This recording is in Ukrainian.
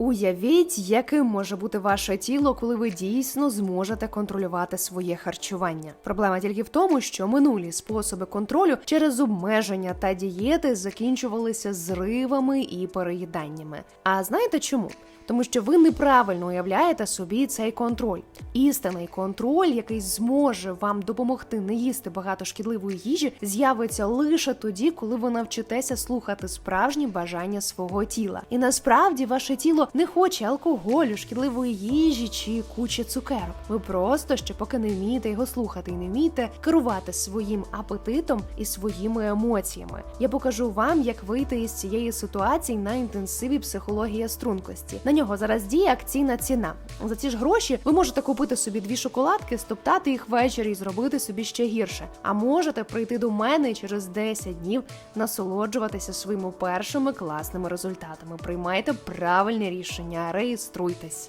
Уявіть, яким може бути ваше тіло, коли ви дійсно зможете контролювати своє харчування. Проблема тільки в тому, що минулі способи контролю через обмеження та дієти закінчувалися зривами і переїданнями. А знаєте чому? Тому що ви неправильно уявляєте собі цей контроль. Істинний контроль, який зможе вам допомогти не їсти багато шкідливої їжі, з'явиться лише тоді, коли ви навчитеся слухати справжні бажання свого тіла. І насправді ваше тіло не хоче алкоголю, шкідливої їжі чи кучі цукерок. Ви просто ще поки не вмієте його слухати і не вмієте керувати своїм апетитом і своїми емоціями. Я покажу вам, як вийти із цієї ситуації на інтенсиві психологія стрункості. На нього зараз діє акційна ціна. За ці ж гроші ви можете купити собі дві шоколадки, стоптати їх ввечері і зробити собі ще гірше. А можете прийти до мене через 10 днів насолоджуватися своїми першими класними результатами. Приймайте правильне рішення, реєструйтесь.